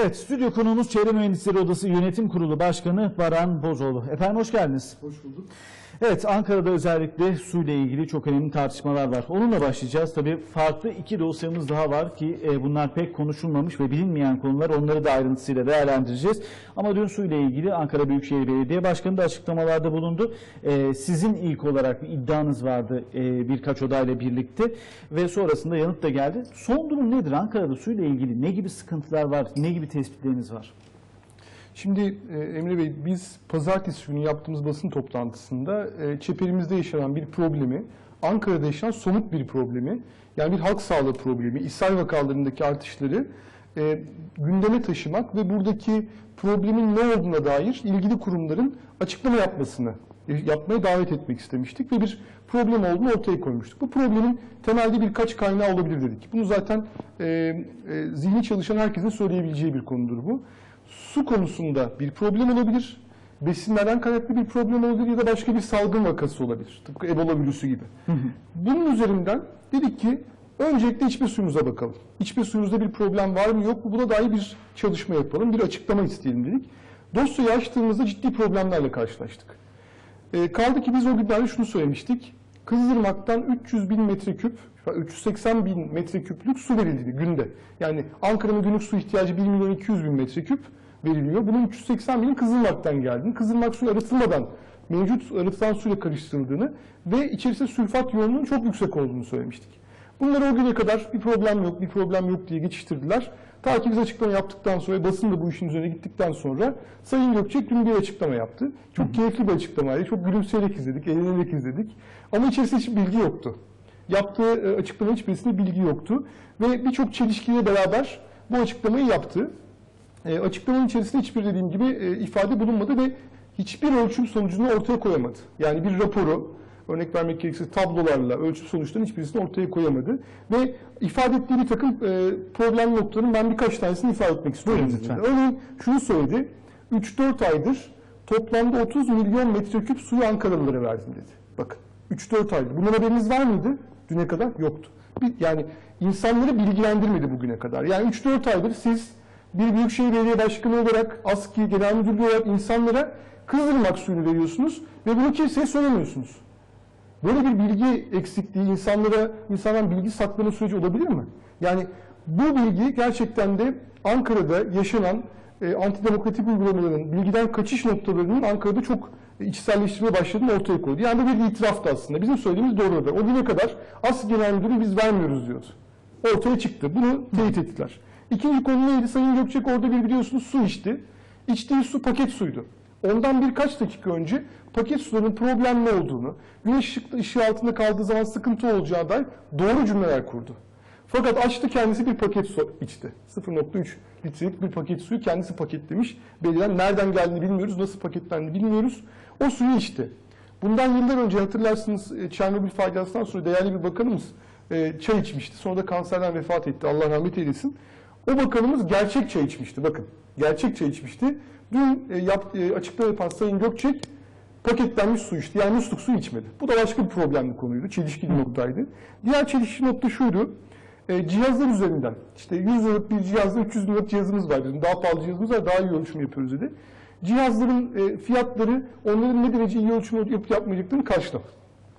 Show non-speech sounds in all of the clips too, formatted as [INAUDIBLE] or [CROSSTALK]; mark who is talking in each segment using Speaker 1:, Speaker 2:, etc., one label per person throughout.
Speaker 1: Evet, stüdyo konuğumuz Çevre Mühendisleri Odası Yönetim Kurulu Başkanı Baran Bozoğlu. Efendim hoş geldiniz.
Speaker 2: Hoş bulduk.
Speaker 1: Evet, Ankara'da özellikle suyla ilgili çok önemli tartışmalar var. Onunla başlayacağız. Tabii farklı iki dosyamız daha var ki e, bunlar pek konuşulmamış ve bilinmeyen konular. Onları da ayrıntısıyla değerlendireceğiz. Ama dün suyla ilgili Ankara Büyükşehir Belediye Başkanı da açıklamalarda bulundu. E, sizin ilk olarak bir iddianız vardı e, birkaç odayla birlikte ve sonrasında yanıt da geldi. Son durum nedir? Ankara'da suyla ilgili ne gibi sıkıntılar var? Ne gibi tespitleriniz var?
Speaker 2: Şimdi e, Emre Bey biz pazartesi günü yaptığımız basın toplantısında e, çeperimizde yaşanan bir problemi, Ankara'da yaşanan somut bir problemi, yani bir halk sağlığı problemi, ishal vakalarındaki artışları e, gündeme taşımak ve buradaki problemin ne olduğuna dair ilgili kurumların açıklama yapmasını yapmaya davet etmek istemiştik ve bir problem olduğunu ortaya koymuştuk. Bu problemin temelde birkaç kaynağı olabilir dedik. Bunu zaten e, e, zihni çalışan herkesin söyleyebileceği bir konudur bu. Su konusunda bir problem olabilir, besinlerden kaynaklı bir problem olabilir ya da başka bir salgın vakası olabilir. Tıpkı Ebola virüsü gibi. Bunun üzerinden dedik ki öncelikle içme suyumuza bakalım. İçme suyumuzda bir problem var mı yok mu buna dair bir çalışma yapalım, bir açıklama isteyelim dedik. Dosyayı açtığımızda ciddi problemlerle karşılaştık. E, kaldı ki biz o günlerde şunu söylemiştik. Kızılırmak'tan 300 bin metreküp, 380 bin metreküplük su verildi günde. Yani Ankara'nın günlük su ihtiyacı 1 milyon 200 bin metreküp veriliyor. Bunun 380 binin Kızılırmak'tan geldiğini, Kızılırmak suyu arıtılmadan mevcut arıtılan suyla karıştırıldığını ve içerisinde sülfat yoğunluğunun çok yüksek olduğunu söylemiştik. Bunları o güne kadar bir problem yok, bir problem yok diye geçiştirdiler. Ta ki biz açıklama yaptıktan sonra, basın da bu işin üzerine gittikten sonra Sayın Gökçek dün bir açıklama yaptı. Çok keyifli bir açıklamaydı. Çok gülümseyerek izledik, eğlenerek izledik. Ama içerisinde hiç bilgi yoktu. Yaptığı e, açıklama hiçbirisinde bilgi yoktu. Ve birçok çelişkiyle beraber bu açıklamayı yaptı. E, açıklamanın içerisinde hiçbir dediğim gibi e, ifade bulunmadı ve hiçbir ölçüm sonucunu ortaya koyamadı. Yani bir raporu, örnek vermek gerekirse tablolarla ölçüm sonuçlarının hiçbirisini ortaya koyamadı. Ve ifade ettiği bir takım e, problem noktalarının ben birkaç tanesini ifade etmek istiyorum.
Speaker 1: Lütfen.
Speaker 2: Örneğin şunu söyledi, 3-4 aydır toplamda 30 milyon metreküp suyu Ankaralılara verdim dedi. Bakın 3-4 aydır. Bundan haberiniz var mıydı? Düne kadar yoktu. Bir- Yani insanları bilgilendirmedi bugüne kadar. Yani 3-4 aydır siz bir Büyükşehir Belediye Başkanı olarak, ASKİ Genel Müdürlüğü olarak insanlara Kızılırmak suyunu veriyorsunuz ve bunu kimseye söylemiyorsunuz. Böyle bir bilgi eksikliği insanlara, insandan bilgi saklama süreci olabilir mi? Yani bu bilgi gerçekten de Ankara'da yaşanan e, antidemokratik uygulamaların, bilgiden kaçış noktalarının Ankara'da çok içselleştirmeye başladığını ortaya koydu. Yani bu bir itiraftı aslında. Bizim söylediğimiz doğru. O güne kadar Asıl Genel Müdürü biz vermiyoruz diyordu. Ortaya çıktı. Bunu teyit ettiler. İkinci konu neydi? Sayın Gökçek orada bir biliyorsunuz su içti. İçtiği su paket suydu. Ondan birkaç dakika önce paket suların problemli olduğunu, güneş ışığı altında kaldığı zaman sıkıntı olacağı dair doğru cümleler kurdu. Fakat açtı kendisi bir paket su içti. 0.3 litrelik bir paket suyu kendisi paketlemiş. Belirlen nereden geldiğini bilmiyoruz, nasıl paketlendiğini bilmiyoruz. O suyu içti. Bundan yıllar önce hatırlarsınız e, Çernobil faciasından sonra değerli bir bakanımız e, çay içmişti. Sonra da kanserden vefat etti. Allah rahmet eylesin. O bakanımız gerçek çay içmişti. Bakın gerçek çay içmişti. Dün e, açıklama yapan Sayın Gökçek paketlenmiş su içti. Yani musluk su içmedi. Bu da başka bir problemli konuydu. Çelişkili noktaydı. Diğer çelişkili nokta şuydu. E, cihazlar üzerinden. işte 100 liralık bir cihazda 300 liralık cihazımız var bizim. Daha pahalı cihazımız var. Daha iyi ölçüm yapıyoruz dedi. Cihazların e, fiyatları onların ne derece iyi ölçüm yapıp yapmayacaklarını karşılamadı.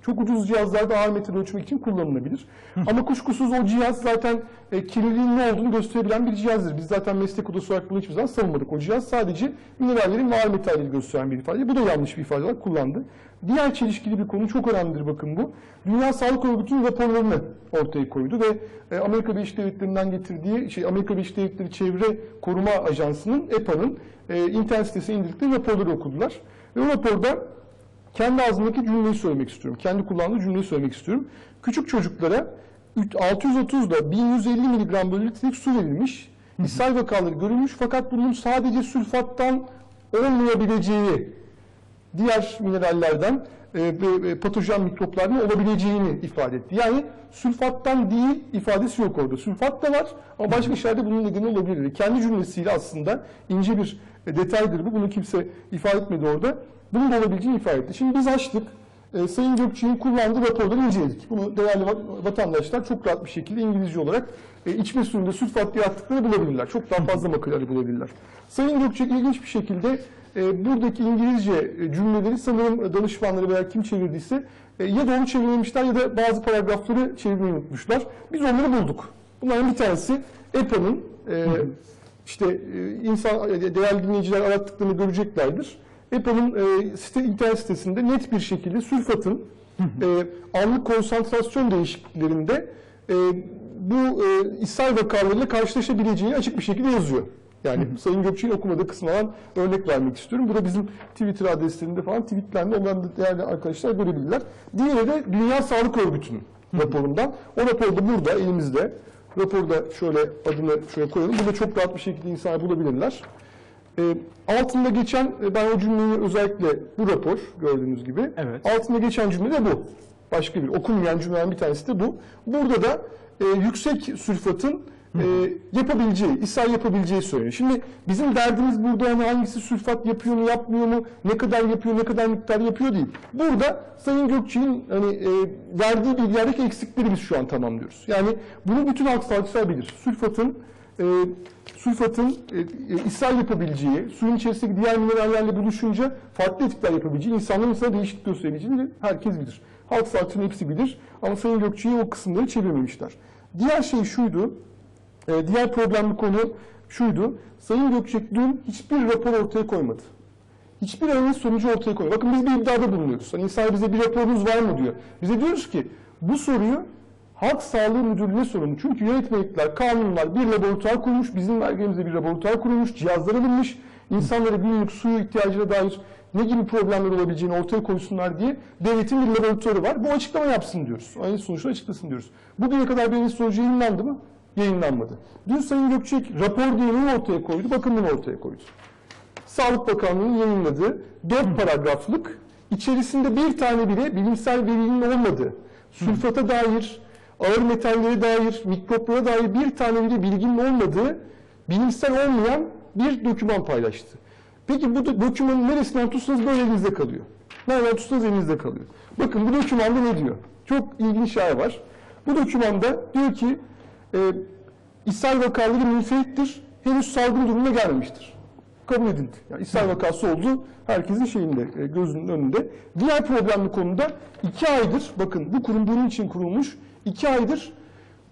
Speaker 2: Çok ucuz cihazlarda ağır metal ölçmek için kullanılabilir. Ama kuşkusuz o cihaz zaten e, kirliliğin ne olduğunu gösterebilen bir cihazdır. Biz zaten meslek odası olarak bunu hiçbir zaman savunmadık. O cihaz sadece minerallerin ve ağır metalleri gösteren bir ifade. Bu da yanlış bir ifade olarak kullandı. Diğer çelişkili bir konu çok önemlidir bakın bu. Dünya Sağlık Örgütü'nün raporlarını ortaya koydu ve e, Amerika Birleşik Devletleri'nden getirdiği, şey Amerika Birleşik Devletleri Çevre Koruma Ajansı'nın EPA'nın e, internet sitesine indirdikleri raporları okudular. Ve o raporda kendi ağzımdaki cümleyi söylemek istiyorum. Kendi kullandığı cümleyi söylemek istiyorum. Küçük çocuklara 630 da 1150 miligram bölü litrelik su verilmiş. İshal vakaları görülmüş fakat bunun sadece sülfattan olmayabileceği, diğer minerallerden e, ve e, patojen mikroplardan olabileceğini ifade etti. Yani sülfattan değil ifadesi yok orada. Sülfat da var ama başka şeylerde bunun nedeni olabilir. Kendi cümlesiyle aslında ince bir e, detaydır bu. Bunu kimse ifade etmedi orada. Bunun da olabileceğini ifade etti. Şimdi biz açtık. e, Sayın Gökçe'nin kullandığı raporları inceledik. Bunu değerli va- vatandaşlar çok rahat bir şekilde İngilizce olarak e, içme suyunda sülfat diye attıklarını bulabilirler. Çok daha fazla makaleleri bulabilirler. Sayın Gökçek ilginç bir şekilde e, buradaki İngilizce e, cümleleri sanırım danışmanları veya kim çevirdiyse e, ya doğru çevirmemişler ya da bazı paragrafları çevirmeyi unutmuşlar. Biz onları bulduk. Bunların bir tanesi EPA'nın e, işte e, insan e, değerli dinleyiciler arattıklarını göreceklerdir. EPA'nın e, site, internet sitesinde net bir şekilde sülfatın e, anlık konsantrasyon değişikliklerinde e, bu e, ishal vakalarıyla karşılaşabileceğini açık bir şekilde yazıyor. Yani Sayın Gökçe'nin okumadığı kısmından örnek vermek istiyorum. Bu da bizim Twitter adreslerinde falan tweetlendi. Onları da değerli arkadaşlar görebilirler. Diğeri de Dünya Sağlık Örgütü'nün raporundan. O rapor da burada elimizde. Raporda şöyle adını şöyle koyalım. Burada çok rahat bir şekilde insanlar bulabilirler. E, altında geçen, e, ben o cümleyi özellikle bu rapor gördüğünüz gibi.
Speaker 1: Evet.
Speaker 2: Altında geçen cümle de bu. Başka bir okunmayan cümlelerin bir tanesi de bu. Burada da e, yüksek sülfatın e, yapabileceği, ishal yapabileceği söyleniyor. Şimdi bizim derdimiz burada hani hangisi sülfat yapıyor mu, yapmıyor mu, ne kadar yapıyor, ne kadar miktar yapıyor değil. Burada Sayın Gökçe'nin hani e, verdiği bilgilerdeki eksikleri biz şu an tamamlıyoruz. Yani bunu bütün halk bilir. Sülfatın e, sülfatın e, e, ishal yapabileceği, suyun içerisindeki diğer minerallerle buluşunca farklı etkiler yapabileceği, insanların insana değişiklik gösterebileceğini de herkes bilir. Halk sağlıkçının hepsi bilir ama Sayın Gökçe'yi o kısımları çevirmemişler. Diğer şey şuydu, e, diğer problemli konu şuydu, Sayın Gökçek dün hiçbir rapor ortaya koymadı. Hiçbir analiz sonucu ortaya koymadı. Bakın biz bir iddiada bulunuyoruz. Hani insan bize bir raporunuz var mı diyor. Bize diyoruz ki bu soruyu Halk Sağlığı Müdürlüğü'ne sorun. Çünkü yönetmelikler, kanunlar bir laboratuvar kurmuş, bizim belgemizde bir laboratuvar kurulmuş, cihazlar alınmış, insanlara günlük suyu ihtiyacına dair ne gibi problemler olabileceğini ortaya koysunlar diye devletin bir laboratuvarı var. Bu açıklama yapsın diyoruz. Analiz sonuçları açıklasın diyoruz. Bugüne kadar bir sonucu yayınlandı mı? Yayınlanmadı. Dün Sayın Gökçek rapor diye ortaya koydu, bakın bunu ortaya koydu. Sağlık Bakanlığı'nın yayınladığı dört paragraflık içerisinde bir tane bile bilimsel verinin olmadığı, sülfata dair, ağır metallere dair, mikroplara dair bir tane bile bilginin olmadığı, bilimsel olmayan bir doküman paylaştı. Peki bu do- dokümanın neresinden tutsanız böyle elinizde kalıyor. Nereden tutsanız elinizde kalıyor. Bakın bu dokümanda ne diyor? Çok ilginç şey var. Bu dokümanda diyor ki e, ishal vakaları münferittir, henüz salgın durumuna gelmemiştir kabul edildi. Yani ishal vakası oldu herkesin şeyinde, e, gözünün önünde. Diğer problemli konuda iki aydır, bakın bu kurum bunun için kurulmuş, iki aydır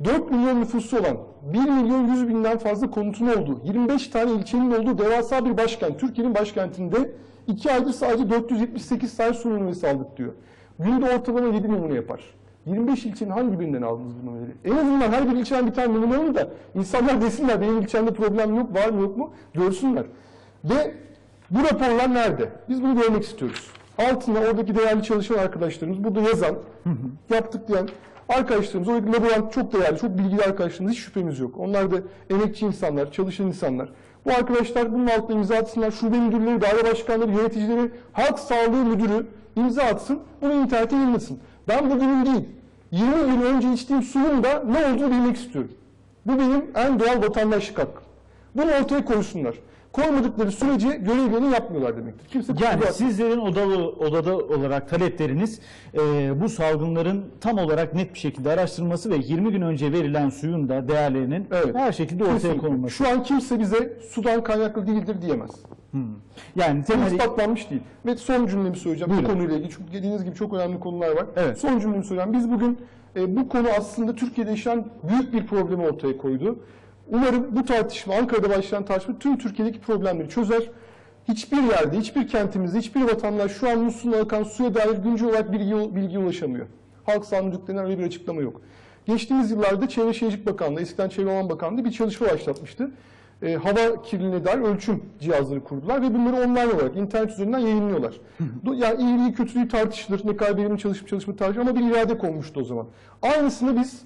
Speaker 2: 4 milyon nüfusu olan, 1 milyon 100 binden fazla konutun olduğu, 25 tane ilçenin olduğu devasa bir başkent, Türkiye'nin başkentinde iki aydır sadece 478 tane su numunesi aldık diyor. Günde ortalama 7 numune yapar. 25 ilçenin hangi birinden aldınız bu numuneleri? En azından her bir ilçeden bir tane numune alın da insanlar desinler benim ilçemde problem yok, var mı yok mu görsünler. Ve bu raporlar nerede? Biz bunu görmek istiyoruz. Altına oradaki değerli çalışan arkadaşlarımız, burada yazan, yaptık diyen arkadaşlarımız, oradaki laborant çok değerli, çok bilgili arkadaşlarımız hiç şüphemiz yok. Onlar da emekçi insanlar, çalışan insanlar. Bu arkadaşlar bunun altına imza atsınlar. Şube müdürleri, daire başkanları, yöneticileri, halk sağlığı müdürü imza atsın. Bunu internete yayınlasın. Ben bugünün değil, 20 yıl önce içtiğim suyun da ne olduğunu bilmek istiyorum. Bu benim en doğal vatandaşlık hakkım. Bunu ortaya koysunlar. Koymadıkları sürece görevlerini yapmıyorlar demektir. Kimse
Speaker 1: Yani sizlerin odalı odada olarak talepleriniz e, bu salgınların tam olarak net bir şekilde araştırılması ve 20 gün önce verilen suyun da değerlerinin
Speaker 2: Evet.
Speaker 1: her şekilde ortaya
Speaker 2: Kesinlikle.
Speaker 1: konulması.
Speaker 2: Şu an kimse bize sudan kaynaklı değildir diyemez.
Speaker 1: Yani
Speaker 2: Bu
Speaker 1: temeli
Speaker 2: ispatlanmış değil. Ve son cümlemi söyleyeceğim
Speaker 1: Buyurun.
Speaker 2: bu konuyla ilgili. Çünkü dediğiniz gibi çok önemli konular var.
Speaker 1: Evet.
Speaker 2: Son cümlemi söyleyeceğim. Biz bugün e, bu konu aslında Türkiye'de yaşanan büyük bir problemi ortaya koydu. Umarım bu tartışma, Ankara'da başlayan tartışma tüm Türkiye'deki problemleri çözer. Hiçbir yerde, hiçbir kentimizde, hiçbir vatandaş şu an musluğuna akan suya dair güncel olarak bilgi, bilgiye ulaşamıyor. Halk Müdürlüğü'nden öyle bir açıklama yok. Geçtiğimiz yıllarda Çevre Şehircilik Bakanlığı, eskiden Çevre Alan Bakanlığı bir çalışma başlatmıştı. E, hava kirliliğine dair ölçüm cihazları kurdular ve bunları online olarak internet üzerinden yayınlıyorlar. Yani iyiliği kötülüğü tartışılır, ne kadar verimli çalışıp çalışma tartışılır ama bir irade konmuştu o zaman. Aynısını biz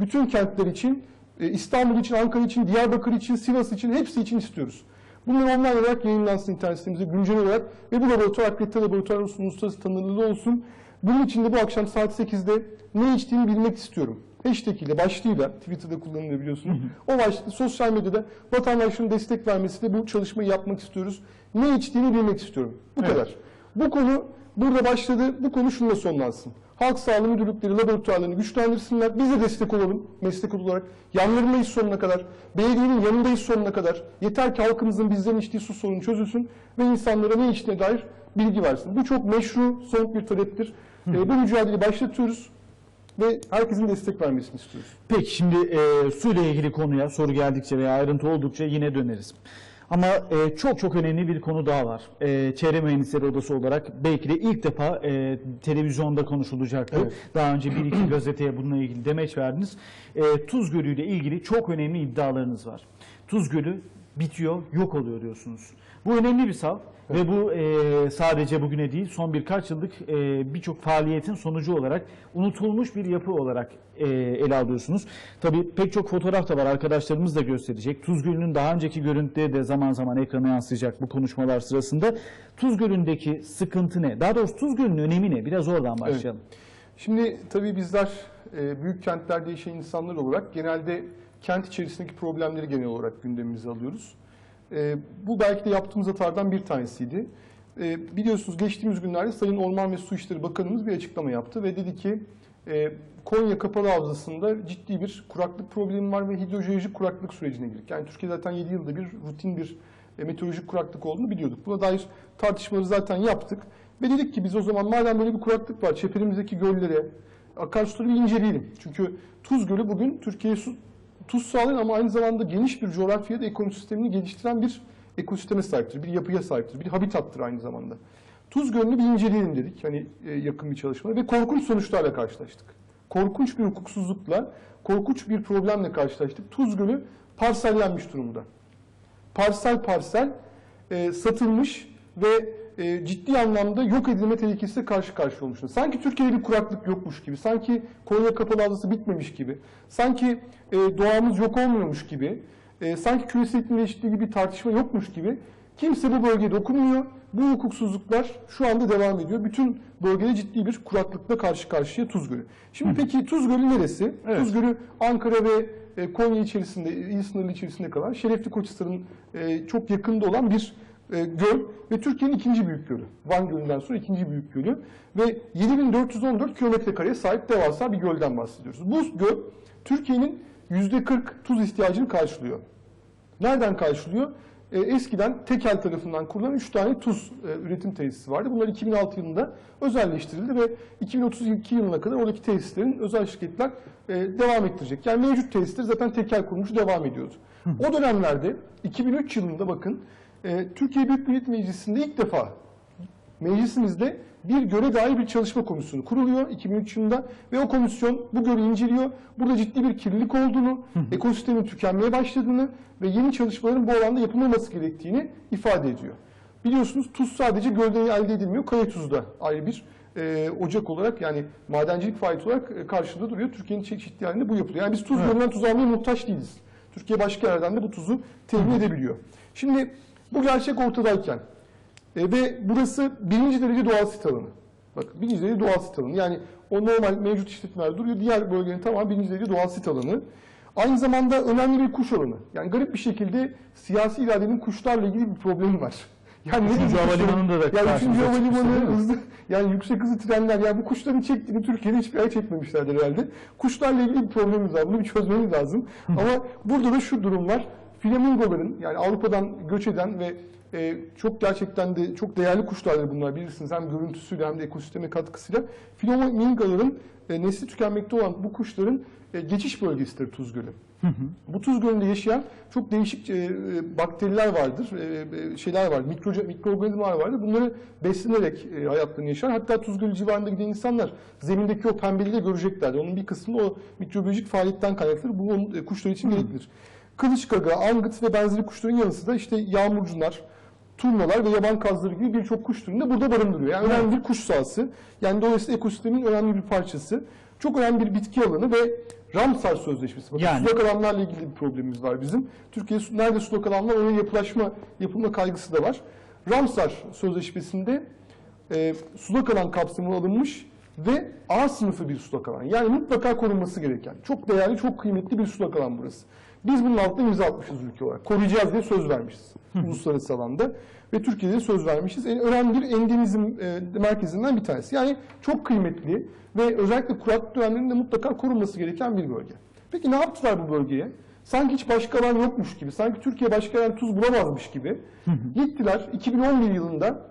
Speaker 2: bütün kentler için, İstanbul için, Ankara için, Diyarbakır için, Sivas için, hepsi için istiyoruz. Bunlar online olarak yayınlansın internet sitemizde güncel olarak ve bu laboratuvar akredite laboratuvar uluslararası tanınırlığı olsun. Bunun için de bu akşam saat 8'de ne içtiğimi bilmek istiyorum. Hashtag ile başlığıyla Twitter'da kullanılıyor biliyorsunuz. O başlıkta sosyal medyada vatandaşların destek vermesiyle bu çalışmayı yapmak istiyoruz. Ne içtiğini bilmek istiyorum. Bu
Speaker 1: Evet.
Speaker 2: kadar. Bu konu burada başladı. Bu konu şununla sonlansın. Halk sağlığı müdürlükleri, laboratuvarlarını güçlendirsinler. Biz de destek olalım meslek olarak. Yanlarındayız sonuna kadar. Belediyenin yanındayız sonuna kadar. Yeter ki halkımızın bizden içtiği su sorunu çözülsün ve insanlara ne içtiğine dair bilgi versin. Bu çok meşru, somut bir taleptir. Ee, bu mücadeleyi başlatıyoruz ve herkesin destek vermesini istiyoruz.
Speaker 1: Peki şimdi e, suyla ilgili konuya soru geldikçe veya ayrıntı oldukça yine döneriz. Ama e, çok çok önemli bir konu daha var. E, Çevre Mühendisleri Odası olarak belki de ilk defa e, televizyonda konuşulacaktı.
Speaker 2: Evet.
Speaker 1: Daha önce bir iki gazeteye bununla ilgili demeç verdiniz. E, Tuz Gölü ile ilgili çok önemli iddialarınız var. Tuz Gölü bitiyor, yok oluyor diyorsunuz. Bu önemli bir sav ve bu e, sadece bugüne değil son birkaç yıllık e, birçok faaliyetin sonucu olarak unutulmuş bir yapı olarak e, ele alıyorsunuz. Tabii pek çok fotoğraf da var arkadaşlarımız da gösterecek. Tuz Gölü'nün daha önceki görüntüleri de zaman zaman ekrana yansıyacak bu konuşmalar sırasında. Tuz Gölü'ndeki sıkıntı ne? Daha doğrusu Tuz Gölü'nün önemi ne? Biraz oradan başlayalım.
Speaker 2: Şimdi tabii bizler e, büyük kentlerde yaşayan insanlar olarak genelde kent içerisindeki problemleri genel olarak gündemimize alıyoruz. E, bu belki de yaptığımız hatalardan bir tanesiydi. E, biliyorsunuz geçtiğimiz günlerde Sayın Orman ve Su İşleri Bakanımız bir açıklama yaptı ve dedi ki e, Konya Kapalı Havzası'nda ciddi bir kuraklık problemi var ve hidrojeolojik kuraklık sürecine girdik. Yani Türkiye zaten 7 yılda bir rutin bir e, meteorolojik kuraklık olduğunu biliyorduk. Buna dair tartışmaları zaten yaptık. Ve dedik ki biz o zaman madem böyle bir kuraklık var, çeperimizdeki göllere, akarsuları bir inceleyelim. Çünkü Tuz Gölü bugün Türkiye'ye su, tuz sağlayan ama aynı zamanda geniş bir coğrafyada ekosistemini geliştiren bir ekosisteme sahiptir, bir yapıya sahiptir, bir habitattır aynı zamanda. Tuz Gölü'nü bir inceleyelim dedik hani e, yakın bir çalışma ve korkunç sonuçlarla karşılaştık. Korkunç bir hukuksuzlukla, korkunç bir problemle karşılaştık. Tuz Gölü parsellenmiş durumda parsel parsel e, satılmış ve e, ciddi anlamda yok edilme tehlikesiyle karşı karşıya olmuşlar. Sanki Türkiye'de bir kuraklık yokmuş gibi, sanki Konya Kapalı Havzası bitmemiş gibi, sanki e, doğamız yok olmuyormuş gibi, e, sanki küresel iklim değişikliği gibi tartışma yokmuş gibi kimse bu bölgeye dokunmuyor. Bu hukuksuzluklar şu anda devam ediyor. Bütün bölgede ciddi bir kuraklıkla karşı karşıya Tuz Gölü. Şimdi peki Tuz Gölü neresi?
Speaker 1: Evet.
Speaker 2: Tuz Gölü Ankara ve e, Konya içerisinde, il sınırlı içerisinde kalan Şerefli Koçhisar'ın e, çok yakında olan bir e, göl ve Türkiye'nin ikinci büyük gölü. Van Gölü'nden sonra ikinci büyük gölü ve 7414 kilometre kareye sahip devasa bir gölden bahsediyoruz. Bu göl Türkiye'nin %40 tuz ihtiyacını karşılıyor. Nereden karşılıyor? E, eskiden Tekel tarafından kurulan 3 tane tuz e, üretim tesisi vardı. Bunlar 2006 yılında özelleştirildi ve 2032 yılına kadar oradaki tesislerin özel şirketler e, devam ettirecek. Yani mevcut tesisler zaten Tekel kurmuş devam ediyordu. O dönemlerde 2003 yılında bakın e, Türkiye Büyük Millet Meclisi'nde ilk defa meclisimizde bir göle dair bir çalışma komisyonu kuruluyor 2003 yılında ve o komisyon bu gölü inceliyor. Burada ciddi bir kirlilik olduğunu, ekosistemin tükenmeye başladığını ve yeni çalışmaların bu alanda yapılmaması gerektiğini ifade ediyor. Biliyorsunuz tuz sadece gölden elde edilmiyor, kaya tuzu da ayrı bir e, ocak olarak yani madencilik faaliyeti olarak e, karşıda duruyor. Türkiye'nin çeşitli yerlerinde bu yapılıyor. Yani biz tuz
Speaker 1: Evet.
Speaker 2: gölünden tuz almaya muhtaç değiliz. Türkiye başka yerlerden de bu tuzu temin edebiliyor. Şimdi bu gerçek ortadayken e, ve burası birinci derece doğal sit alanı. Bakın birinci derece doğal sit alanı. Yani o normal mevcut işletmeler duruyor. Diğer bölgenin tamamı birinci derece doğal sit alanı. Aynı zamanda önemli bir kuş alanı. Yani garip bir şekilde siyasi iradenin kuşlarla ilgili bir problemi var. [LAUGHS] Yani
Speaker 1: Üçüncü
Speaker 2: diyeyim, kuşların-
Speaker 1: havalimanında da
Speaker 2: yani üçüncü havalimanı hızlı, yani yüksek hızlı trenler, yani bu kuşların çektiğini Türkiye'de hiçbir yer çekmemişlerdir herhalde. Kuşlarla ilgili bir problemimiz var, bunu bir çözmemiz lazım. Ama burada da şu durum var, flamingoların yani Avrupa'dan göç eden ve e, çok gerçekten de çok değerli kuşlardır bunlar bilirsiniz hem görüntüsüyle hem de ekosisteme katkısıyla. Flamingoların e, nesli tükenmekte olan bu kuşların e, geçiş bölgesidir Tuz Gölü. Bu tuz gölünde yaşayan çok değişik e, e, bakteriler vardır, e, e, şeyler var, mikro, mikroorganizmalar vardır. Bunları beslenerek e, hayatlarını yaşar. Hatta tuz gölü civarında giden insanlar zemindeki o pembeliği göreceklerdir. Onun bir kısmı o mikrobiyolojik faaliyetten kaynaklanır. Bu onun, e, kuşlar için gereklidir. Kılıçgaga, angıt ve benzeri kuşların yanı sıra işte yağmurcular, turnalar ve yaban kazları gibi birçok kuş türünü de burada barındırıyor. Yani önemli bir kuş sahası. Yani dolayısıyla ekosistemin önemli bir parçası. Çok önemli bir bitki alanı ve Ramsar Sözleşmesi. Bakın
Speaker 1: Yani-
Speaker 2: sulak alanlarla ilgili bir problemimiz var bizim. Türkiye nerede sulak alanlar oraya yapılaşma, yapılma kaygısı da var. Ramsar Sözleşmesi'nde e, sulak alan kapsamına alınmış ve A sınıfı bir sulak alan. Yani mutlaka korunması gereken, çok değerli, çok kıymetli bir sulak alan burası. Biz bunun altına imza atmışız ülke olarak. Koruyacağız diye söz vermişiz uluslararası alanda. Ve Türkiye'de de söz vermişiz. En önemli bir endemizm e, merkezinden bir tanesi. Yani çok kıymetli ve özellikle kuraklık dönemlerinde mutlaka korunması gereken bir bölge. Peki ne yaptılar bu bölgeye? Sanki hiç başka alan yokmuş gibi, sanki Türkiye başka yer tuz bulamazmış gibi. Gittiler 2011 yılında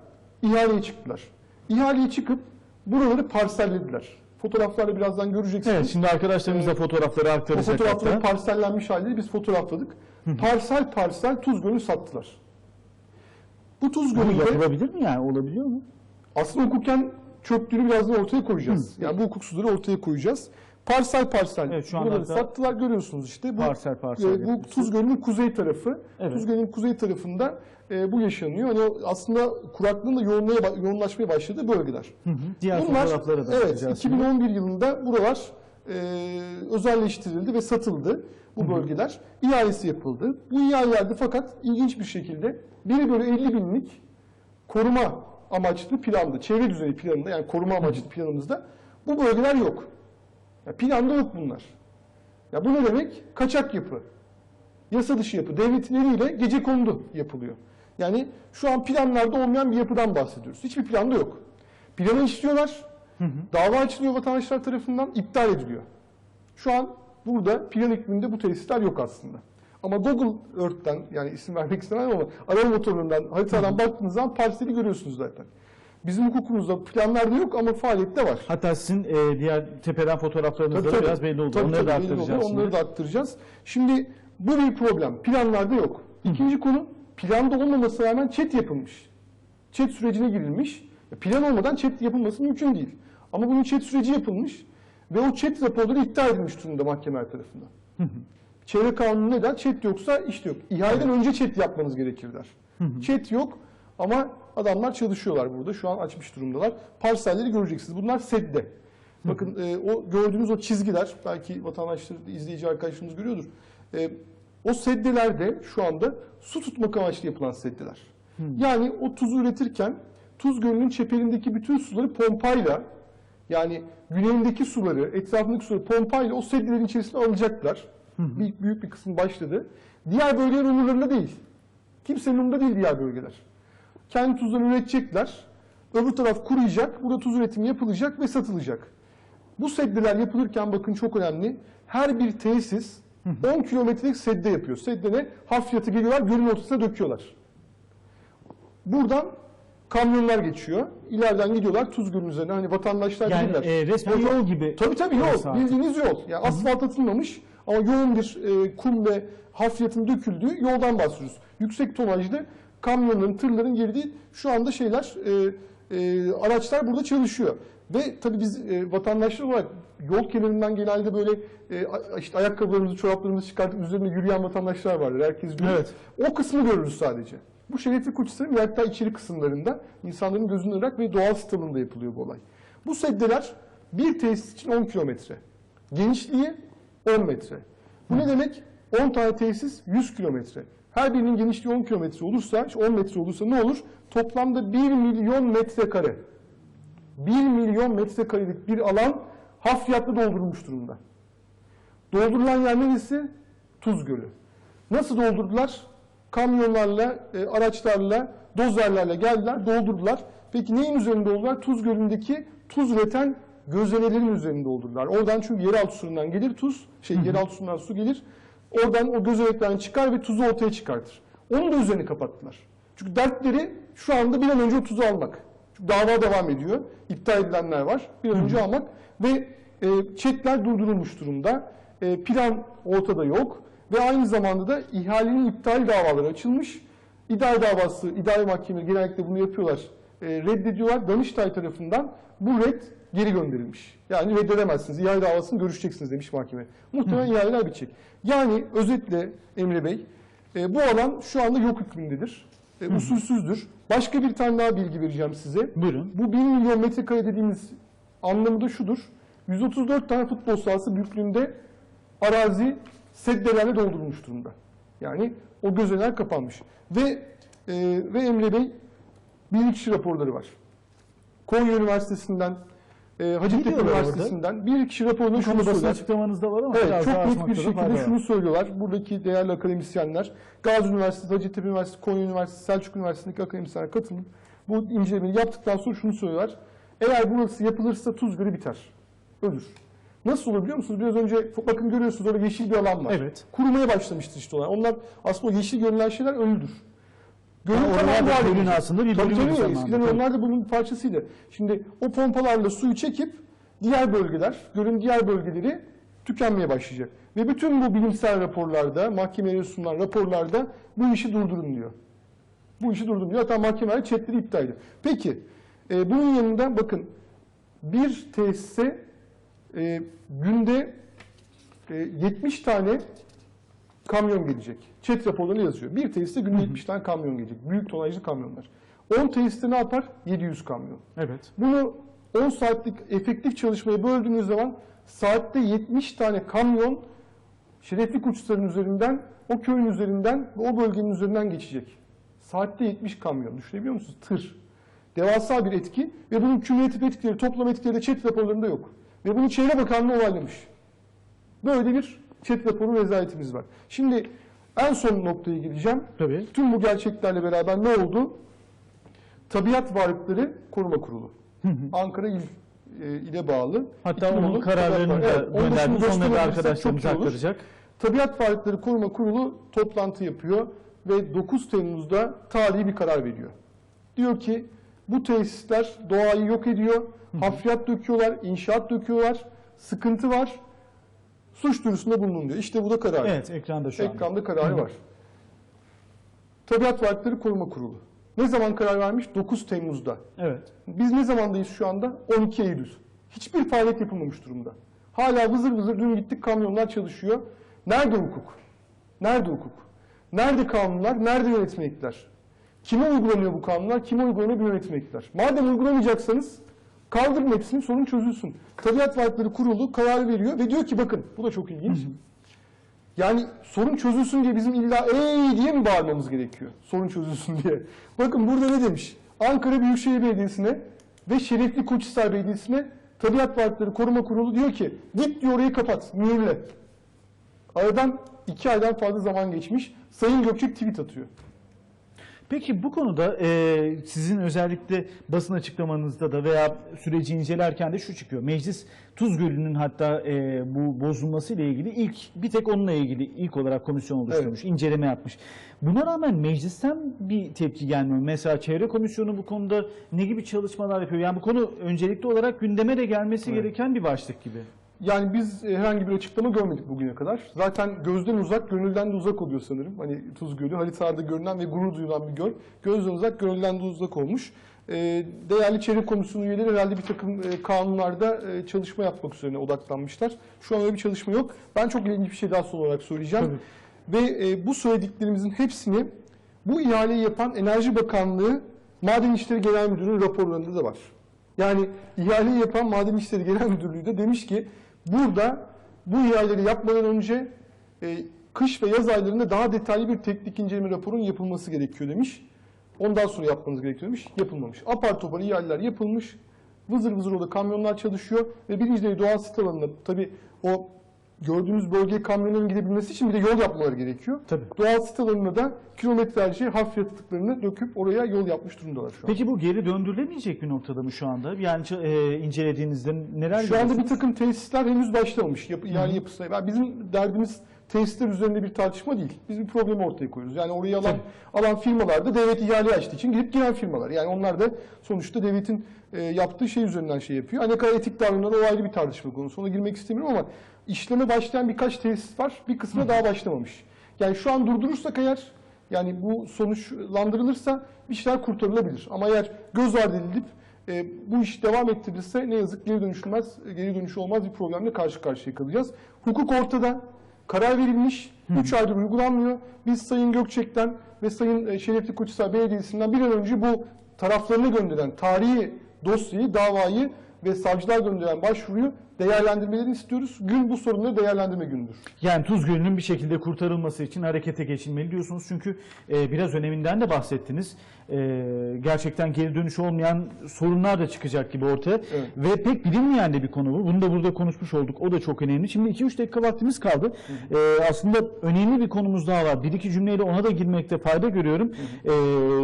Speaker 2: ihaleye çıktılar. İhaleye çıkıp buraları parsellediler. Fotoğraflarda birazdan göreceksiniz.
Speaker 1: Evet şimdi arkadaşlarımız da fotoğrafları
Speaker 2: O
Speaker 1: aktaracak
Speaker 2: fotoğrafların
Speaker 1: hatta.
Speaker 2: parsellenmiş halleri biz fotoğrafladık. Parsel parsel tuz gölü sattılar. Bu tuz gölünde
Speaker 1: yapılabilir mi yani? Olabiliyor mu?
Speaker 2: aslında hukuken çöktüğünü birazdan ortaya koyacağız. Yani bu hukuksuzları ortaya koyacağız. Parsel parsel
Speaker 1: Evet, şu anda
Speaker 2: buraları
Speaker 1: hatta
Speaker 2: sattılar görüyorsunuz işte. Bu,
Speaker 1: parsel parsel
Speaker 2: e, bu
Speaker 1: yapıyorsun.
Speaker 2: Tuz Gölü'nün kuzey tarafı.
Speaker 1: Evet.
Speaker 2: Tuz Gölü'nün kuzey tarafında e, bu yaşanıyor. O aslında kuraklığın da yoğunluğa, yoğunlaşmaya başladığı bölgeler.
Speaker 1: Hı hı. Diğer
Speaker 2: Bunlar
Speaker 1: fotoğraflara da
Speaker 2: evet
Speaker 1: bakacağız şimdi.
Speaker 2: 2011 yılında buralar e, özelleştirildi ve satıldı bu bölgeler. İhalesi yapıldı. Bu ihalelerde fakat ilginç bir şekilde 1 bölü 50 binlik koruma amaçlı planda, çevre düzeni planında yani koruma amaçlı planımızda bu bölgeler yok. Ya planda yok bunlar. Ya bu ne demek? Kaçak yapı. Yasa dışı yapı. Devletin eliyle gece kondu yapılıyor. Yani şu an planlarda olmayan bir yapıdan bahsediyoruz. Hiçbir planda yok. Planı istiyorlar. Dava açılıyor vatandaşlar tarafından, iptal ediliyor. Şu an burada plan hükmünde bu tesisler yok aslında. Ama Google Earth'ten yani isim vermek istemem ama arama motorundan, haritadan baktığınız zaman parseli görüyorsunuz zaten. Bizim hukukumuzda planlarda yok ama faaliyette var.
Speaker 1: Hatta sizin e, diğer tepeden fotoğraflarınızda da biraz belli oldu.
Speaker 2: Tabii,
Speaker 1: Onları da
Speaker 2: tabii, oldu.
Speaker 1: aktaracağız
Speaker 2: Onları
Speaker 1: şimdi.
Speaker 2: da aktaracağız. Şimdi bu bir problem. Planlarda yok. İkinci konu planda olmamasına rağmen çet yapılmış. Çet sürecine girilmiş. E, Plan olmadan çet yapılması mümkün değil. Ama bunun çet süreci yapılmış ve o çet raporları iptal edilmiş durumda mahkemeler tarafından. Çevre kanunu ne der? Çet yoksa iş de yok. İhaleden önce çet yapmanız gerekir der. Çet yok ama adamlar çalışıyorlar burada. Şu an açmış durumdalar. Parselleri göreceksiniz. Bunlar sedde. Bakın e, o gördüğünüz o çizgiler belki vatandaşlar, izleyici arkadaşlarımız görüyordur. E, o seddelerde şu anda su tutmak amaçlı yapılan seddeler. Yani o tuzu üretirken Tuz Gölü'nün çeperindeki bütün suları pompayla yani güneyindeki suları, etrafındaki suları pompayla o seddelerin içerisine alacaklar. Bir, büyük bir kısmı başladı. Diğer bölgeler umurlarında değil. Kimsenin umurunda değil diğer bölgeler. Kendi tuzlarını üretecekler. Öbür taraf kuruyacak. Burada tuz üretimi yapılacak ve satılacak. Bu seddeler yapılırken bakın çok önemli. Her bir tesis 10 kilometrelik sedde yapıyor. Sedde ne? Hafriyatı geliyorlar, gölün ortasına döküyorlar. Buradan kamyonlar geçiyor. İleriden gidiyorlar Tuz Gölü'nün üzerine. Hani vatandaşlar
Speaker 1: Yani
Speaker 2: bilirler.
Speaker 1: e, resmen yol gibi.
Speaker 2: Tabii tabii yol.
Speaker 1: artık.
Speaker 2: Bildiğiniz yol. Yani asfalt atılmamış ama yoğun bir e, kum ve hafriyatın döküldüğü yoldan bahsediyoruz. Yüksek tonajlı kamyonların, tırların girdiği şu anda şeyler, e, e, araçlar burada çalışıyor. Ve tabii biz e, vatandaşlar olarak yol kenarından genelde böyle e, işte ayakkabılarımızı, çoraplarımızı çıkartıp üzerinde yürüyen vatandaşlar vardır. Herkes bilir.
Speaker 1: Evet.
Speaker 2: O kısmı görürüz sadece. Bu şerefli koçisinin ve hatta içeri kısımlarında insanların gözünün ırak ve doğal stalında yapılıyor bu olay. Bu seddeler bir tesis için 10 kilometre. Genişliği 10 metre. Bu ne demek? 10 tane tesis 100 kilometre. Her birinin genişliği 10 kilometre olursa, işte 10 metre olursa ne olur? Toplamda 1 milyon metrekare. 1 milyon metrekarelik bir alan hafriyatla doldurulmuş durumda. Doldurulan yer neresi? Tuz Gölü. Nasıl doldurdular? Kamyonlarla, e, araçlarla, dozerlerle geldiler, doldurdular. Peki neyin üzerinde doldurdular? Tuz Gölü'ndeki tuz üreten gözenelerin üzerinde doldurdular. Oradan çünkü yeraltı suyundan gelir tuz, şey yeraltı suyundan su gelir. Oradan o gözeneklerden çıkar ve tuzu ortaya çıkartır. Onun da üzerini kapattılar. Çünkü dertleri şu anda bir an önce o tuzu almak. Çünkü dava devam ediyor. İptal edilenler var. Bir an önce almak ve e, çekler durdurulmuş durumda. E, plan ortada yok ve aynı zamanda da ihalenin iptal davaları açılmış. İdare davası, idare mahkemeleri genellikle bunu yapıyorlar. E, reddediyorlar. Danıştay tarafından bu red geri gönderilmiş. Yani reddedemezsiniz. İhale davasını görüşeceksiniz demiş mahkeme. Muhtemelen ihaleler bitecek. Yani özetle Emre Bey, e, bu alan şu anda yok hükmündedir. E, usulsüzdür. Başka bir tane daha bilgi vereceğim size.
Speaker 1: Buyurun.
Speaker 2: Bu 1 milyon metrekare dediğimiz anlamı da şudur. 134 tane futbol sahası büyüklüğünde arazi seddelerle doldurulmuş durumda. Yani o gözeneler kapanmış. Ve e, ve Emre Bey bilirkişi raporları var. Konya Üniversitesi'nden e, Hacettepe
Speaker 1: diyorlar orada?
Speaker 2: Üniversitesi'nden bir kişi raporunu şunu
Speaker 1: basın açıklamanızda var ama
Speaker 2: Evet çok net bir şekilde şunu söylüyorlar. Buradaki değerli akademisyenler Gazi Üniversitesi, Hacettepe Üniversitesi, Konya Üniversitesi, Selçuk Üniversitesi'ndeki akademisyenler katılıp bu incelemeyi yaptıktan sonra şunu söylüyorlar. Eğer burası yapılırsa tuz gölü biter. Ölür. Nasıl olur biliyor musunuz? Biraz önce bakın görüyorsunuz orada yeşil bir alan var.
Speaker 1: Evet.
Speaker 2: Kurumaya başlamıştır işte onlar. Onlar aslında o yeşil görünen şeyler ölüdür. Gölün
Speaker 1: Yani
Speaker 2: tamamı
Speaker 1: da gölün aslında bir bölümü
Speaker 2: tabii, Eskiden onlar da bunun parçasıydı. Şimdi o pompalarla suyu çekip diğer bölgeler, gölün diğer bölgeleri tükenmeye başlayacak. Ve bütün bu bilimsel raporlarda, mahkemelere sunulan raporlarda bu işi durdurun diyor. Bu işi durdurun diyor. Hatta mahkemeler chatleri iptal ediyor. Peki, e, bunun yanında bakın bir tesise e, günde e, 70 tane kamyon gelecek. Chat raporlarını yazıyor. Bir tesiste günde 70 tane kamyon gelecek. Büyük tonajlı kamyonlar. 10 tesiste ne yapar? 700 kamyon.
Speaker 1: Evet.
Speaker 2: Bunu 10 saatlik efektif çalışmaya böldüğünüz zaman saatte 70 tane kamyon şerefli uçuşların üzerinden, o köyün üzerinden ve o bölgenin üzerinden geçecek. Saatte 70 kamyon. Düşünebiliyor musunuz? Tır. Devasa bir etki ve bunun kümülatif etkileri, toplam etkileri de chat raporlarında yok. Ve bunu Çevre Bakanlığı onaylamış. Böyle bir chat raporu rezaletimiz var. Şimdi en son noktaya gireceğim.
Speaker 1: Tabii.
Speaker 2: Tüm bu gerçeklerle beraber ne oldu? Tabiat Varlıkları Koruma Kurulu. Ankara İl e, ile bağlı.
Speaker 1: Hatta onun kararlarını da
Speaker 2: Evet, şimdi
Speaker 1: Onları da arkadaşlarımız aktaracak.
Speaker 2: Tabiat Varlıkları Koruma Kurulu toplantı yapıyor ve 9 Temmuz'da tarihi bir karar veriyor. Diyor ki bu tesisler doğayı yok ediyor, hafriyat döküyorlar, inşaat döküyorlar, sıkıntı var, suç duyurusunda bulunun diyor. İşte bu da karar.
Speaker 1: Evet ekranda şu anda.
Speaker 2: Ekranda kararı var. Tabiat Varlıkları Koruma Kurulu. Ne zaman karar vermiş? 9 Temmuz'da.
Speaker 1: Evet.
Speaker 2: Biz ne zamandayız şu anda? 12 Eylül. Hiçbir faaliyet yapılmamış durumda. Hala vızır vızır dün gittik kamyonlar çalışıyor. Nerede hukuk? Nerede hukuk? Nerede kanunlar? Nerede yönetmelikler? Kime uygulanıyor bu kanunlar? Kime uygulanıyor bu yönetmelikler? Madem uygulamayacaksanız kaldırın hepsini sorun çözülsün. Tabiat Varlıkları Kurulu karar veriyor ve diyor ki bakın bu da çok ilginç. Yani sorun çözülsün diye bizim illa ey diye mi bağırmamız gerekiyor? Sorun çözülsün diye. Bakın burada ne demiş? Ankara Büyükşehir Belediyesi'ne ve Şerefli Koçhisar Belediyesi'ne Tabiat Varlıkları Koruma Kurulu diyor ki git diyor orayı kapat, mühürle. Aradan iki aydan fazla zaman geçmiş. Sayın Gökçek tweet atıyor.
Speaker 1: Peki bu konuda e, sizin özellikle basın açıklamanızda da veya süreci incelerken de şu çıkıyor. Meclis Tuz Gölü'nün hatta e, bu bozulması ile ilgili ilk bir tek onunla ilgili ilk olarak komisyon oluşturmuş, inceleme yapmış. Buna rağmen meclisten bir tepki gelmiyor. Mesela Çevre Komisyonu bu konuda ne gibi çalışmalar yapıyor? Yani bu konu öncelikli olarak gündeme de gelmesi gereken bir başlık gibi.
Speaker 2: Yani biz e, herhangi bir açıklama görmedik bugüne kadar. Zaten gözden uzak, gönülden de uzak oluyor sanırım. Hani Tuz Gölü haritalarda görünen ve gurur duyulan bir göl. Gözden uzak, gönülden de uzak olmuş. E, Değerli Çevre Komisyonu üyeleri herhalde bir takım e, kanunlarda çalışma yapmak üzerine odaklanmışlar. Şu an öyle bir çalışma yok. Ben çok ilginç bir şey daha son olarak söyleyeceğim. Ve e, bu söylediklerimizin hepsini bu ihaleyi yapan Enerji Bakanlığı Maden İşleri Genel Müdürlüğü'nün raporlarında da var. Yani ihaleyi yapan Maden İşleri Genel Müdürlüğü de demiş ki burada bu ihaleleri yapmadan önce e, kış ve yaz aylarında daha detaylı bir teknik inceleme raporunun yapılması gerekiyor demiş. Ondan sonra yapmanız gerekiyor demiş. Yapılmamış. Apar topar ihaleler yapılmış. Vızır vızır orada kamyonlar çalışıyor ve birinci doğal sit alanında tabii o gördüğünüz bölgeye kamyonların gidebilmesi için bir de yol yapmaları gerekiyor.
Speaker 1: Tabii.
Speaker 2: Doğal sit alanına da kilometlerce hafriyat atıklarını döküp oraya yol yapmış durumdalar şu an.
Speaker 1: Peki bu geri döndürülemeyecek bir noktada mı şu anda? Yani e, incelediğinizde neler
Speaker 2: Şu anda bir takım tesisler henüz başlamamış. Yapı, yani yapısına. Yani bizim derdimiz tesisler üzerinde bir tartışma değil. Biz bir problemi ortaya koyuyoruz. Yani orayı alan, alan firmalar da devlet ihale açtığı için girip giren firmalar. Yani onlar da sonuçta devletin e, yaptığı şey üzerinden şey yapıyor. Hani ne kadar etik davranırlar o ayrı bir tartışma konusu. Ona girmek istemiyorum ama işleme başlayan birkaç tesis var. Bir kısmı daha başlamamış. Yani şu an durdurursak eğer yani bu sonuçlandırılırsa bir şeyler kurtarılabilir. Ama eğer göz ardı edilip e, bu iş devam ettirilirse ne yazık geri dönüşülmez, geri dönüşü olmaz bir problemle karşı karşıya kalacağız. Hukuk ortada, karar verilmiş, 3 aydır uygulanmıyor. Biz Sayın Gökçek'ten ve Sayın e, Şerefli Koçhisar Belediyesi'nden bir an önce bu taraflarına gönderen tarihi dosyayı, davayı ve savcılar gönderen başvuruyu değerlendirmelerini istiyoruz. Gün bu sorunları değerlendirme günüdür.
Speaker 1: Yani Tuz Gölü'nün bir şekilde kurtarılması için harekete geçilmeli diyorsunuz. Çünkü e, biraz öneminden de bahsettiniz. E, gerçekten geri dönüş olmayan sorunlar da çıkacak gibi ortaya.
Speaker 2: Evet.
Speaker 1: Ve pek bilinmeyen de bir konu bu. Bunu da burada konuşmuş olduk. O da çok önemli. Şimdi 2-3 dakika vaktimiz kaldı. E, aslında önemli bir konumuz daha var. Bir iki cümleyle ona da girmekte fayda görüyorum. E,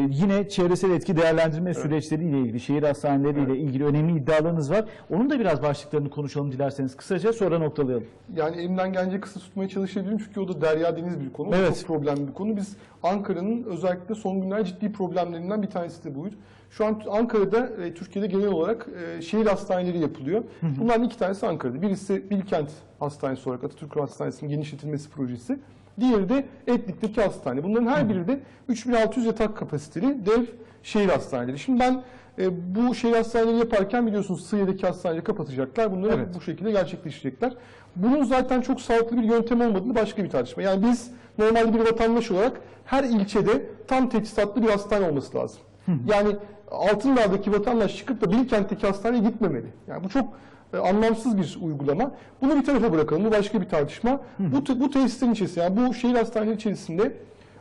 Speaker 1: yine çevresel etki değerlendirme süreçleriyle ilgili, şehir hastaneleriyle ilgili önemli iddialarınız var. Onun da biraz başlıklarını konuşalım dilerseniz kısaca sonra noktalayalım.
Speaker 2: Yani elimden gelince kısa tutmaya çalışabilirim çünkü o da derya deniz bir konu.
Speaker 1: Evet.
Speaker 2: Çok problemli bir konu. Biz Ankara'nın özellikle son günler ciddi problemlerinden bir tanesi de buydu. Şu an Ankara'da, e, Türkiye'de genel olarak e, şehir hastaneleri yapılıyor. Bunların iki tanesi Ankara'da. Birisi Bilkent Hastanesi olarak Atatürk Hastanesi'nin genişletilmesi projesi. Diğeri de Etlik'teki hastane. Bunların her biri de 3600 yatak kapasiteli dev şehir hastaneleri. Şimdi ben e, bu şehir hastaneleri yaparken biliyorsunuz Sığı'daki hastaneleri kapatacaklar. Bunları
Speaker 1: Evet.
Speaker 2: bu şekilde gerçekleştirecekler. Bunun zaten çok sağlıklı bir yöntem olmadığını başka bir tartışma. Yani biz normalde bir vatandaş olarak her ilçede tam teçhizatlı bir hastane olması lazım. Yani Altındağ'daki vatandaş çıkıp da Bilkent'teki hastaneye gitmemeli. Yani bu çok e, anlamsız bir uygulama. Bunu bir tarafa bırakalım. Bu başka bir tartışma. Bu, bu tesislerin içerisinde, yani bu şehir hastaneleri içerisinde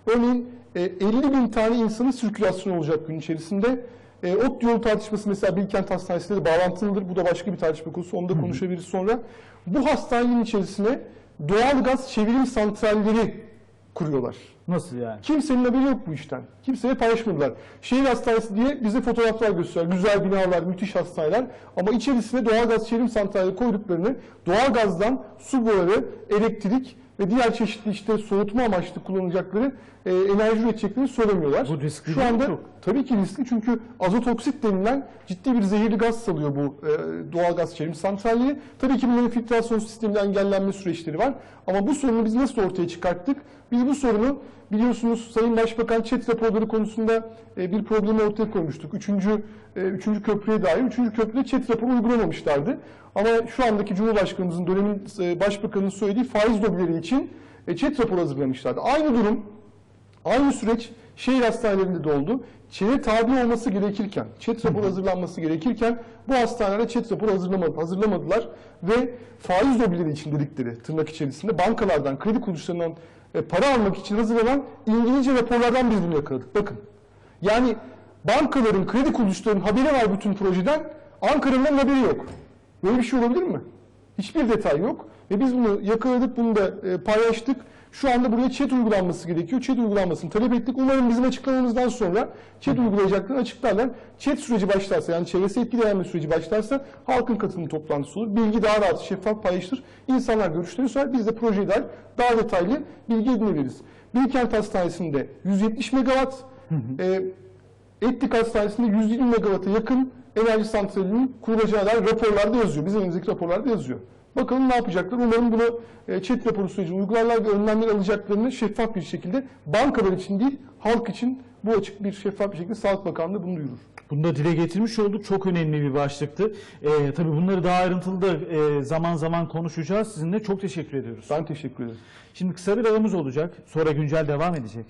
Speaker 2: örneğin e, 50 bin tane insanın sirkülasyonu olacak gün içerisinde. E, ot yolu tartışması mesela Bilkent Hastanesi'yle bağlantılıdır. Bu da başka bir tartışma konusu. Onu da konuşabiliriz sonra. Bu hastanenin içerisine doğal gaz çevirim santralleri kuruyorlar.
Speaker 1: Nasıl yani?
Speaker 2: Kimsenin haberi yok bu işten. Kimseye paylaşmadılar. Şehir hastanesi diye bize fotoğraflar gösteriyor. Güzel binalar, müthiş hastaneler. Ama içerisine doğalgaz çevrim santrali koyduklarını doğalgazdan su boruları, elektrik ve diğer çeşitli işte soğutma amaçlı kullanacakları e, enerji üreteceklerini söylemiyorlar.
Speaker 1: Bu riskli
Speaker 2: Şu anda
Speaker 1: çok?
Speaker 2: tabii ki riskli çünkü azot oksit denilen ciddi bir zehirli gaz salıyor bu e, doğalgaz çevrim santralleri. Tabii ki bunların filtrasyon sistemiyle engellenme süreçleri var. Ama bu sorunu biz nasıl ortaya çıkarttık? Biz bu sorunu biliyorsunuz Sayın Başbakan chat raporları konusunda e, bir problemi ortaya koymuştuk. Üçüncü, e, üçüncü köprüye dair. Üçüncü köprüde chat raporu uygulamamışlardı. Ama şu andaki Cumhurbaşkanımızın dönemin e, Başbakanının söylediği faiz lobileri için chat raporu hazırlamışlardı. Aynı durum Aynı süreç şehir hastanelerinde de oldu. ÇED'e tabi olması gerekirken, ÇED raporu hazırlanması gerekirken bu hastanelere ÇED raporu hazırlamadı, hazırlamadılar ve faiz lobileri için dedikleri tırnak içerisinde bankalardan, kredi kuruluşlarından e, para almak için hazırlanan İngilizce raporlardan biz bunu yakaladık. Bakın. Yani bankaların, kredi kuruluşlarının haberi var bütün projeden, Ankara'nın haberi yok. Böyle bir şey olabilir mi? Hiçbir detay yok. Ve biz bunu yakaladık, bunu da e, paylaştık. Şu anda buraya chat uygulanması gerekiyor. Chat uygulanmasını talep ettik. Umarım bizim açıklamamızdan sonra chat uygulayacaklarını açıklarlar. Chat süreci başlarsa yani çevresi etki değerlendirme süreci başlarsa halkın katılımı toplantısı olur. Bilgi daha rahat, şeffaf paylaşılır. İnsanlar görüşlerini söyler. Biz de projeye dair daha detaylı bilgi edinebiliriz. Bilkent Hastanesi'nde 170 megawatt, e, Etlik Hastanesi'nde 120 megawatt'a yakın enerji santralinin kurulacağı dair raporlarda yazıyor. Bizim elimizdeki raporlarda yazıyor. Bakalım ne yapacaklar. Umarım bunu e, chat raporu süreci uygularlar ve önlemler alacaklarını şeffaf bir şekilde bankalar için değil, halk için bu açık bir şeffaf bir şekilde Sağlık Bakanlığı bunu duyurur.
Speaker 1: Bunu da dile getirmiş olduk. Çok önemli bir başlıktı. Ee, tabii bunları daha ayrıntılı da e, zaman zaman konuşacağız. Sizinle çok teşekkür ediyoruz.
Speaker 2: Ben teşekkür ederim.
Speaker 1: Şimdi kısa bir aramız olacak. Sonra güncel devam edecek.